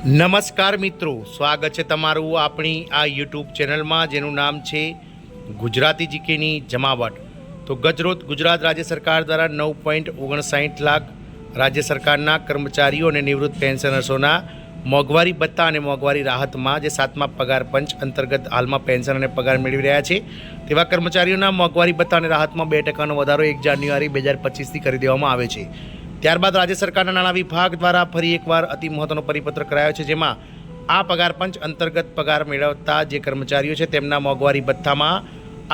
નમસ્કાર મિત્રો, સ્વાગત છે તમારું આપણી આ યુટ્યુબ ચેનલમાં, જેનું નામ છે ગુજરાતી જીકેની જમાવટ. તો ગજરોજ ગુજરાત રાજ્ય સરકાર દ્વારા નવ પોઈન્ટ ઓગણસાઠ લાખ રાજ્ય સરકારના કર્મચારીઓ અને નિવૃત્ત પેન્શનર્સોના મોંઘવારી ભત્તા અને મોંઘવારી રાહતમાં જે સાતમા પગાર પંચ અંતર્ગત હાલમાં પેન્શન અને પગાર મેળવી રહ્યા છે, તેવા કર્મચારીઓના મોંઘવારી ભત્તા અને રાહતમાં બે ટકાનો વધારો એક જાન્યુઆરી બે હજાર પચીસથી કરી દેવામાં આવે છે. ત્યારબાદ રાજ્ય સરકારના નાણાં વિભાગ દ્વારા ફરી એકવાર અતિ મહત્વનો પરિપત્ર કરાયો છે, જેમાં આ પગાર પંચ અંતર્ગત પગાર મેળવતા જે કર્મચારીઓ છે, તેમના મોંઘવારી ભથ્થામાં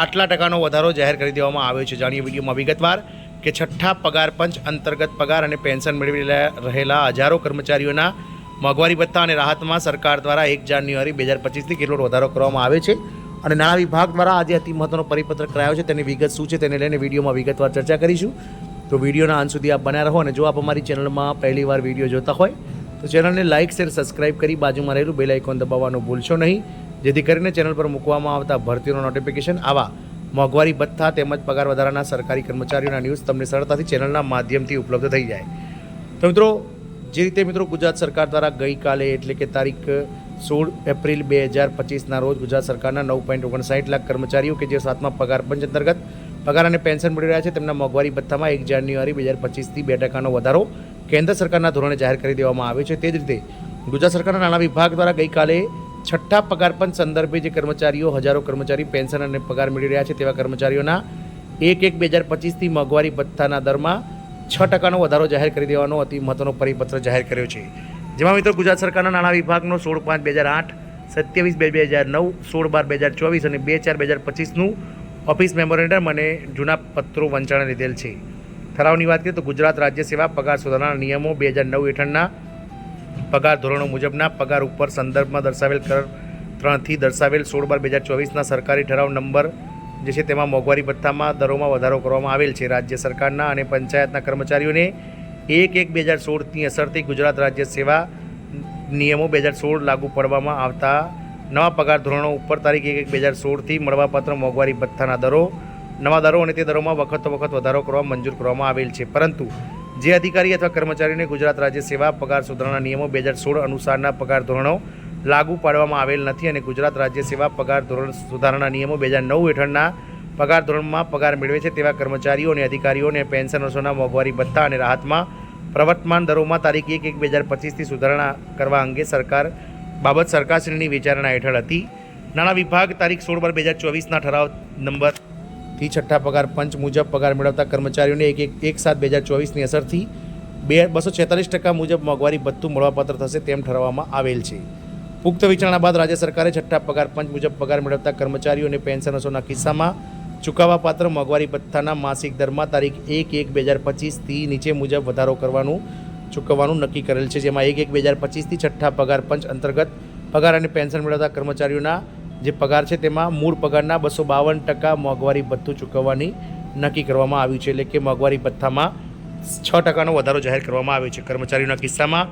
આટલા ટકાનો વધારો જાહેર કરી દેવામાં આવ્યો છે. જાણીએ વિડીયોમાં વિગતવાર કે છઠ્ઠા પગાર પંચ અંતર્ગત પગાર અને પેન્શન મેળવી રહેલા- હજારો કર્મચારીઓના મોંઘવારી ભથ્થા અને રાહતમાં સરકાર દ્વારા એક જાન્યુઆરી બે હજાર પચીસથી કેટલો વધારો કરવામાં આવે છે. અને નાણાં વિભાગ દ્વારા આજે અતિ મહત્વનો પરિપત્ર કરાયો છે. તેની વિગત શું છે, તેને લઈને વિડીયોમાં વિગતવાર ચર્ચા કરીશું. તો વિડીયોના અંત સુધી આપ બન્યા રહો અને જો આપ અમારી ચેનલમાં પહેલી વાર વીડિયો જોતા હોય, તો ચેનલને લાઇક, શેર, સબસ્ક્રાઇબ કરી બાજુમાં રહેલું બેલ આઇકોન દબાવવાનું ભૂલશો નહીં. જેથી કરીને ચેનલ પર મૂકવામાં આવતા ભરતીનો નોટિફિકેશન આવા મોંઘવારી ભથ્થા તેમજ પગાર વધારાના સરકારી કર્મચારીઓના ન્યૂઝ તમને સરળતાથી ચેનલના માધ્યમથી ઉપલબ્ધ થઈ જાય. તો મિત્રો, જે રીતે મિત્રો ગુજરાત સરકાર દ્વારા ગઈકાલે, એટલે કે તારીખ સોળ એપ્રિલ બે હજાર પચીસના રોજ ગુજરાત સરકારના નવ પોઈન્ટ ઓગણસાઠ લાખ કર્મચારીઓ કે જે સાતમા પગાર પંચ અંતર્ગત પગાર અને પેન્શન મળી રહ્યા છે. તેમના મોંઘવારી ભથ્થામાં એક જાન્યુઆરી બે હજાર પચીસથી બે ટકાનો વધારો કેન્દ્ર સરકારના ધોરણે જાહેર કરી દેવામાં આવ્યો છે. તે જ રીતે ગુજરાત સરકારના નાણાં વિભાગ દ્વારા ગઈકાલે છઠ્ઠા પગાર પંચ સંદર્ભે જે કર્મચારીઓ, હજારો કર્મચારી પેન્શન અને પગાર મેળવી રહ્યા છે તેવા કર્મચારીઓના એક એક બે હજાર પચીસથી મોંઘવારી ભથ્થાના દરમાં છ ટકાનો વધારો જાહેર કરી દેવાનો અતિ મહત્વનો પરિપત્ર જાહેર કર્યો છે. જેમાં મિત્રો ગુજરાત સરકારના નાણાં વિભાગનો સોળ પાંચ બે હજાર આઠ, સત્યાવીસ બે બે હજાર નવ, સોળ બાર બે હજાર ચોવીસ અને બે ચાર બે હજાર પચીસનું ઓફિસ મેમોરેન્ડમ અને જૂના પત્રો વંચાણે લીધેલ છે. ઠરાવની વાત કરીએ તો ગુજરાત રાજ્ય સેવા પગાર સુધારણા નિયમો બે હજાર નવ હેઠળના પગાર ધોરણો મુજબના પગાર ઉપર સંદર્ભમાં દર્શાવેલ કર ત્રણથી દર્શાવેલ સોળ બાર બે હજાર ચોવીસના સરકારી ઠરાવ નંબર જે છે તેમાં મોંઘવારી ભથ્થામાં દરોમાં વધારો કરવામાં આવેલ છે. રાજ્ય સરકારના અને પંચાયતના કર્મચારીઓને એક એક બે હજાર સોળની અસરથી ગુજરાત રાજ્ય સેવા નિયમો બે હજાર સોળ લાગુ પડવામાં આવતા નવા પગાર ધોરણો ઉપર તારીખ એક એક બે હજાર સોળથી મળવાપાત્ર મોંઘવારી ભથ્થાના દરો, નવા દરો અને તે દરોમાં વખતો વખત વધારો કરવા મંજૂર કરવામાં આવેલ છે. પરંતુ જે અધિકારી અથવા કર્મચારીને ગુજરાત રાજ્ય સેવા પગાર સુધારણા નિયમો બે હજાર સોળ અનુસારના પગાર ધોરણો લાગુ પાડવામાં આવેલ નથી અને ગુજરાત રાજ્ય સેવા પગાર ધોરણ સુધારણા નિયમો બે હજાર નવ હેઠળના પગાર ધોરણમાં પગાર મેળવે છે તેવા કર્મચારીઓ અને અધિકારીઓને પેન્શનર્સોના મોંઘવારી ભથ્થા અને રાહતમાં પ્રવર્તમાન દરોમાં તારીખ એક એક બે હજાર પચીસથી સુધારણા કરવા અંગે સરકાર બાબત સરકારશ્રીની વિચારણા હેઠળ હતી. નાણાં વિભાગ તારીખ સોળ બાર બે હજાર ચોવીસના ઠરાવ નંબરથી છઠ્ઠા પગાર પંચ મુજબ પગાર મેળવતા કર્મચારીઓને એક એક એક સાત બે હજાર ચોવીસની અસરથી બે બસો છેતાલીસ ટકા મુજબ મોંઘવારી ભથ્થું મળવાપાત્ર થશે તેમ ઠરવામાં આવેલ છે. પુખ્ત વિચારણા બાદ રાજ્ય સરકારે છઠ્ઠા પગાર પંચ મુજબ પગાર મેળવતા કર્મચારીઓ અને પેન્શનર્સોના કિસ્સામાં ચૂકવવાપાત્ર મોંઘવારી ભથ્થાના માસિક દરમાં તારીખ એક એક બે હજાર પચીસથી નીચે મુજબ વધારો કરવાનું ચૂકવવાનું નક્કી કરેલ છે, જેમાં એક એક બે હજાર પચીસથી છઠ્ઠા પગાર પંચ અંતર્ગત પગાર અને પેન્શન મેળવતા કર્મચારીઓના જે પગાર છે, તેમાં મૂળ પગારના બસો બાવન ટકા મોંઘવારી ભથ્થું ચૂકવવાની નક્કી કરવામાં આવ્યું છે, એટલે કે મોંઘવારી ભથ્થામાં છ ટકાનો વધારો જાહેર કરવામાં આવ્યો છે. કર્મચારીઓના કિસ્સામાં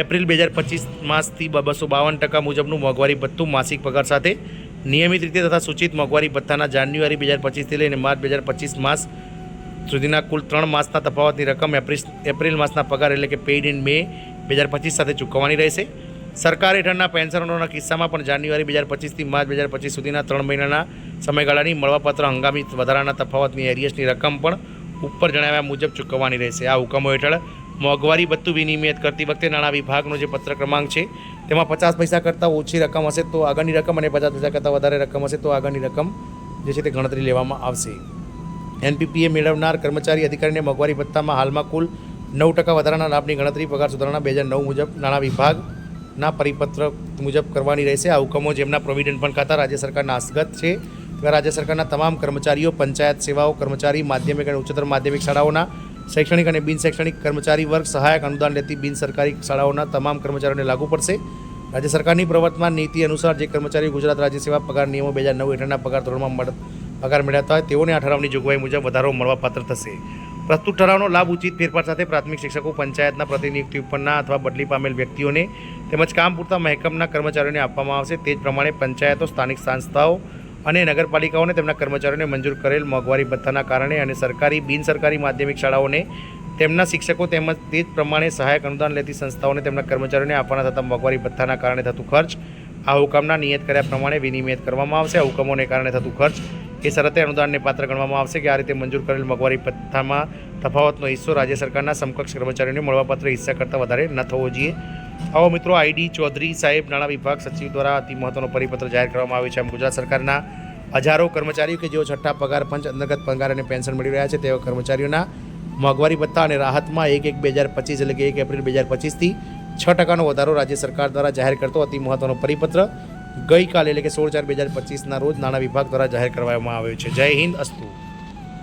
એપ્રિલ બે હજાર પચીસ માસથી બસો બાવન ટકા મુજબનું મોંઘવારી ભથ્થું માસિક પગાર સાથે નિયમિત રીતે તથા સૂચિત મોંઘવારી ભથ્થાના જાન્યુઆરી બે હજાર પચીસથી લઈને માર્ચ બે હજાર પચીસ માસ સુધીના કુલ ત્રણ માસના તફાવતની રકમ એપ્રિલ એપ્રિલ માસના પગાર એટલે કે પેઇડ ઇન મે બે હજાર પચીસ સાથે ચૂકવવાની રહેશે. સરકાર હેઠળના પેન્શનરોના કિસ્સામાં પણ જાન્યુઆરી બે હજાર પચીસથી માર્ચ બે હજાર પચીસ સુધીના ત્રણ મહિનાના સમયગાળાની મળવાપાત્ર હંગામી વધારાના તફાવતની એરિયસની રકમ પણ ઉપર જણાવ્યા મુજબ ચૂકવવાની રહેશે. આ હુકમો હેઠળ મોંઘવારી ભથ્થું વિનિમય કરતી વખતે નાણાં વિભાગનો જે પત્ર ક્રમાંક છે, તેમાં પચાસ પૈસા કરતાં ઓછી રકમ હશે તો આગળની રકમ અને પચાસ પૈસા કરતાં વધારે રકમ હશે તો આગળની રકમ જે છે તે ગણતરી લેવામાં આવશે. એનપીપીએ મેળવનાર કર્મચારી અધિકારીને મોંઘવારી ભથ્થામાં હાલમાં કુલ નવ ટકા વધારાના લાભની ગણતરી પગાર સુધારણા બે હજાર નવ મુજબ નાણાં વિભાગના પરિપત્ર મુજબ કરવાની રહેશે. આ હુકમો જેમના પ્રોવિડન્ટ ફંડ ખાતા રાજ્ય સરકારના હસ્તગત છે રાજ્ય સરકારના તમામ કર્મચારીઓ, પંચાયત સેવાઓ, કર્મચારી માધ્યમિક અને ઉચ્ચતર માધ્યમિક શાળાઓના શૈક્ષણિક અને બિન શૈક્ષણિક કર્મચારી વર્ગ સહાયક અનુદાન લેતી બિન સરકારી શાળાઓના તમામ કર્મચારીઓને લાગુ પડશે. રાજ્ય સરકારની પ્રવર્તમાન નીતિ અનુસાર જે કર્મચારીઓ ગુજરાત રાજ્ય સેવા પગાર નિયમો બે હજાર નવ હેઠળના પગાર ધોરણમાં પગાર મેળવતા હોય તેઓને આ ઠરાવની જોગવાઈ મુજબ વધારો મળવાપાત્ર થશે. પ્રસ્તુત ઠરાવનો લાભ ઉચિત ફેરફાર સાથે પ્રાથમિક શિક્ષકો, પંચાયતના પ્રતિનિયુક્તિ ઉપરના અથવા બદલી પામેલ વ્યક્તિઓને તેમજ કામ પૂરતા મહેકમના કર્મચારીઓને આપવામાં આવશે. તે જ પ્રમાણે પંચાયતો, સ્થાનિક સંસ્થાઓ અને નગરપાલિકાઓને તેમના કર્મચારીઓને મંજૂર કરેલ મોંઘવારી ભથ્થાના કારણે અને સરકારી, બિનસરકારી માધ્યમિક શાળાઓને તેમના શિક્ષકો તેમજ તે જ પ્રમાણે સહાયક અનુદાન લેતી સંસ્થાઓને તેમના કર્મચારીઓને આપવાના થતા મોંઘવારી ભથ્થાના કારણે થતું ખર્ચ, આ હુકમના નિયત કર્યા પ્રમાણે વિનિમય કરવામાં આવશે. આ હુકમોને કારણે થતું ખર્ચ એ શરતે અનુદાનને પાત્ર ગણવામાં આવશે કે આ રીતે મંજૂર કરેલ મોંઘવારી ભથ્થામાં તફાવતનો હિસ્સો રાજ્ય સરકારના સમકક્ષ કર્મચારીઓને મળવાપાત્ર હિસ્સા કરતાં વધારે ન થવો જોઈએ. આવો મિત્રો, આઈડી ચૌધરી સાહેબ, નાણાં વિભાગ સચિવ દ્વારા અતિ મહત્વનો પરિપત્ર જાહેર કરવામાં આવ્યો છે. આમ ગુજરાત સરકારના હજારો કર્મચારીઓ કે જેઓ છઠ્ઠા પગાર, પંચ, અંતર્ગત પગાર અને પેન્શન મળી રહ્યા છે તેવા કર્મચારીઓના મોંઘવારી ભથ્થા અને રાહતમાં એક એક બે હજાર પચીસ એટલે કે એક એપ્રિલ બે હજાર પચીસથી છ ટકાનો વધારો રાજ્ય સરકાર દ્વારા જાહેર કરતો અતિ મહત્વનો પરિપત્ર. ગઈકાલે એટલે કે સોળ ચાર બે હજાર પચીસના રોજ નાણાં વિભાગ દ્વારા જાહેર કરવામાં આવ્યો છે. જય હિન્દ અસ્તુ.